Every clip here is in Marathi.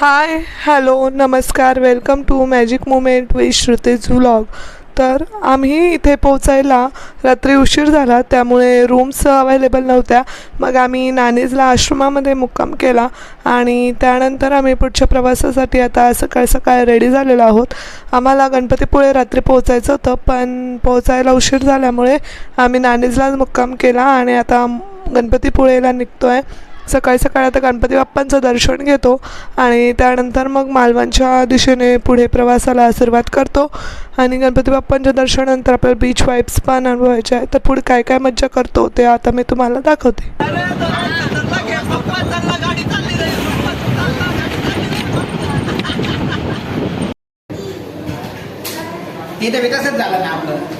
हाय हॅलो नमस्कार welcome to magic moment with Shruti's vlog तर आम्ही इथे पोचायला रात्री उशीर झाला त्यामुळे रूम्स अवेलेबल नव्हत्या. मग आम्ही नानीजला आश्रमामध्ये मुक्काम केला आणि त्यानंतर आम्ही पुढच्या प्रवासासाठी आता सकाळ सकाळ रेडी झालेलो आहोत. आम्हाला गणपतीपुळे रात्री पोचायचं होतं पण पोचायला उशीर झाल्यामुळे आम्ही नानीजलाच मुक्काम केला आणि आता गणपतीपुळेला निघतो आहे सकाळी सकाळी आता गणपती बाप्पांचं दर्शन घेतो आणि त्यानंतर मग मालवणच्या दिशेने पुढे प्रवासाला सुरुवात करतो. आणि गणपती बाप्पांच्या दर्शनानंतर आपल्याला बीच वाईब्स पण अनुभवायचे आहे तर पुढे काय काय मज्जा करतो ते आता मी तुम्हाला दाखवते. तिथे विकासच झाला ना आपलं.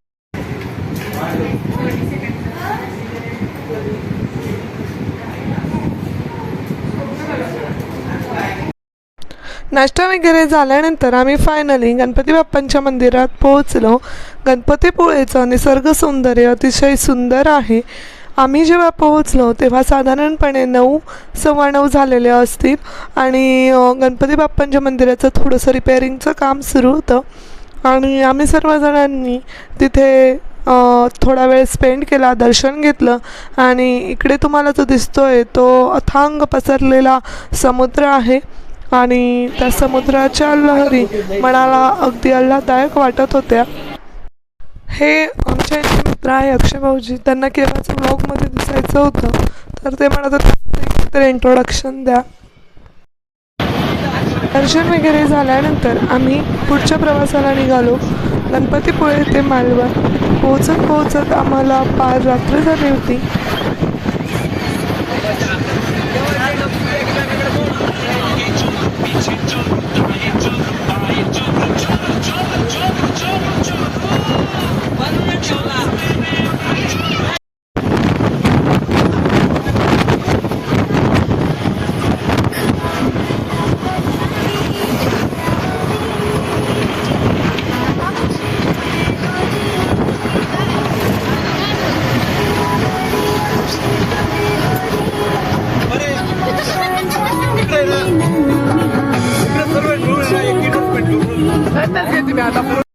नाश्ता वगैरे झाल्यानंतर आम्ही फायनली गणपती बाप्पांच्या मंदिरात पोहोचलो. गणपतीपुळेचं निसर्ग सौंदर्य अतिशय सुंदर आहे. आम्ही जेव्हा पोहोचलो तेव्हा साधारणपणे नऊ सव्वा नऊ झालेले असतील आणि गणपती बाप्पांच्या मंदिराचं थोडंसं रिपेअरिंगचं काम सुरू होतं. आणि आम्ही सर्वजणांनी तिथे थोडा वेळ स्पेंड केला दर्शन घेतलं आणि इकडे तुम्हाला जो दिसतो आहे तो अथांग पसरलेला समुद्र आहे. आणि त्या समुद्राच्या लहरी मनाला अगदी आल्हाददायक वाटत होत्या. हे आमचे जे मित्र आहे अक्षय भाऊजी. त्यांना केव्हाच्या ब्लॉगमध्ये दिसायचं होतं. तर ते म्हणत होते तर इंट्रोडक्शन द्या. दर्शन वगैरे झाल्यानंतर आम्ही पुढच्या प्रवासाला निघालो. गणपतीपुळे ते मालवण. पोहोचत पोहोचत आम्हाला पार रात्र झाली होती. Siete, mi hanno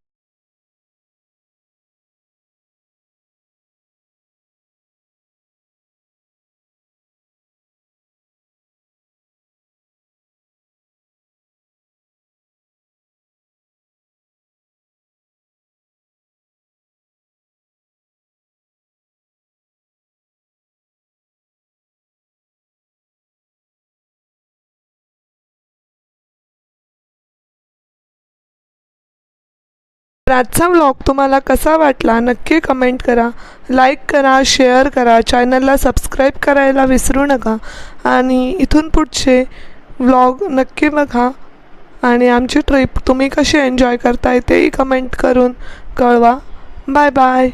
आजचा व्लॉग तुम्हाला कसा वाटला नक्की कमेंट करा. लाईक करा शेअर करा चॅनलला सबस्क्राईब करायला विसरू नका. आणि इथून पुढचे व्लॉग नक्की बघा. आणि आमची ट्रिप तुम्ही कशी एन्जॉय करताय तेही कमेंट करून कळवा. Bye bye